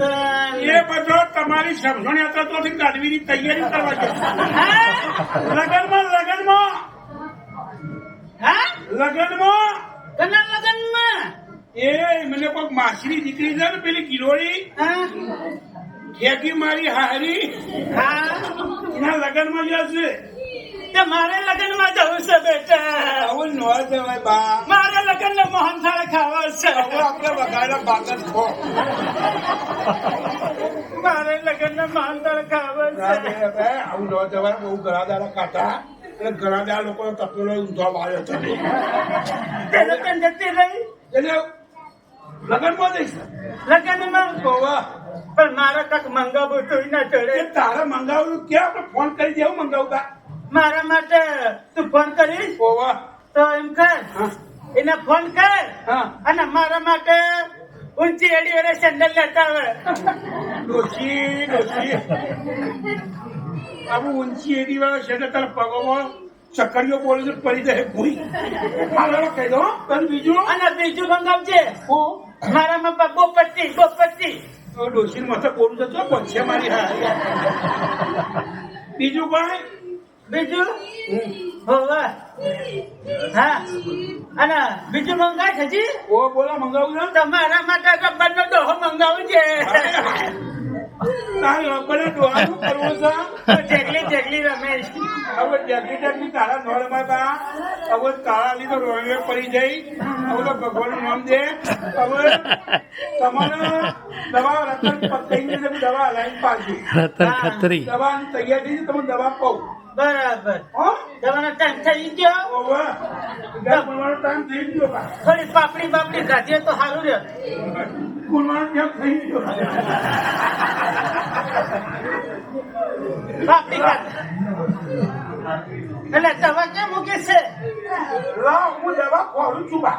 એ બધો તમારી સમજણ યાત્રા તો કાઢવીની તૈયારી કરવા છે. લગનમાં લગનમાં. લગનમાં. કના લગનમાં? એ મને કોઈક માસી દીકરી છે ને પેલી હા. ઠેકી મારી હારી હા. એના લગનમાં જશે મારે લગ્નમાં જવું છે બેટા. હું ન જવાય બા. મારે લગન મોહન થાળ ખાવા છે હવે આપણે વગાડ્યા બાગત ખો મારે લગ્ન ના ખાવા છે. આવું ન જવાય બહુ દાડા કાઢા એટલે દાડા લોકો તપેલો ઊંધો વાળ્યો છે. એટલે લગન જતી રહી. એટલે લગનમાં જઈશ. લગ્નમાં? પણ મારે કક મંગાવું તો ના ચડે. તારે મંગાવ્યું કે આપણે ફોન કરી દેવું મંગાવતા. મારા માટે તું ફોન કરીશ? ઓવા તો એમ કર. એને ફોન કર હા. અને મારા માટે ઊંચી એડી વડે સેન્ડલ લેતા આવે. ડોશી આવું ઊંચી એડી વાળો છે ને તારા પગોમાં ચક્કરીઓ બોલે છે પડી જાય. ભૂઈ. હાલો કહી દો તને બીજું? અને બીજું મંગાવજે. ઓ મારામાં બોપટ્ટી બોપટ્ટી ડોશી માથે બોલું છે તો છે મારી હા બીજું કોણ બીજું? હા. અને બીજું મંગાય ઓ બોલો મંગાવું તમારા માટે રબરનો ડોહો મંગાવું છે. ભગવાનનું નામ દે. હવે તમારે દવા રતન પતઈ તમે દવા લાઈન પાડજો રતન ખત્રી. દવાની તૈયારી છે તમે દવા કહું. બરાબર. હો? ટાઈમ થઈ ગયો? ભણવાનો ટાઈમ થઈ ગયો થોડી પાપડી બાપડી ખાધીએ તો સારું રહે ટાઈમ થઈ ગયો પાપડી એટલે દવા કેમ મૂકે છે? હું દવા ખોરું છું બા.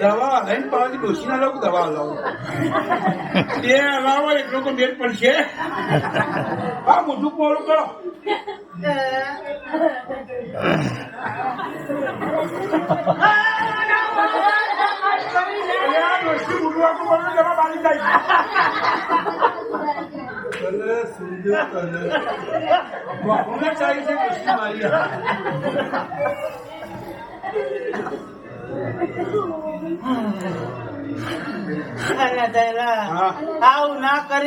દવા લઈને પાછી ડોશીના લોકો દવા લઉં તે લાવો એટલો તો મેળ પડશે. આ મોટું પોળું કરો. ચાહી છે એટલે તો હા આવું ના કરી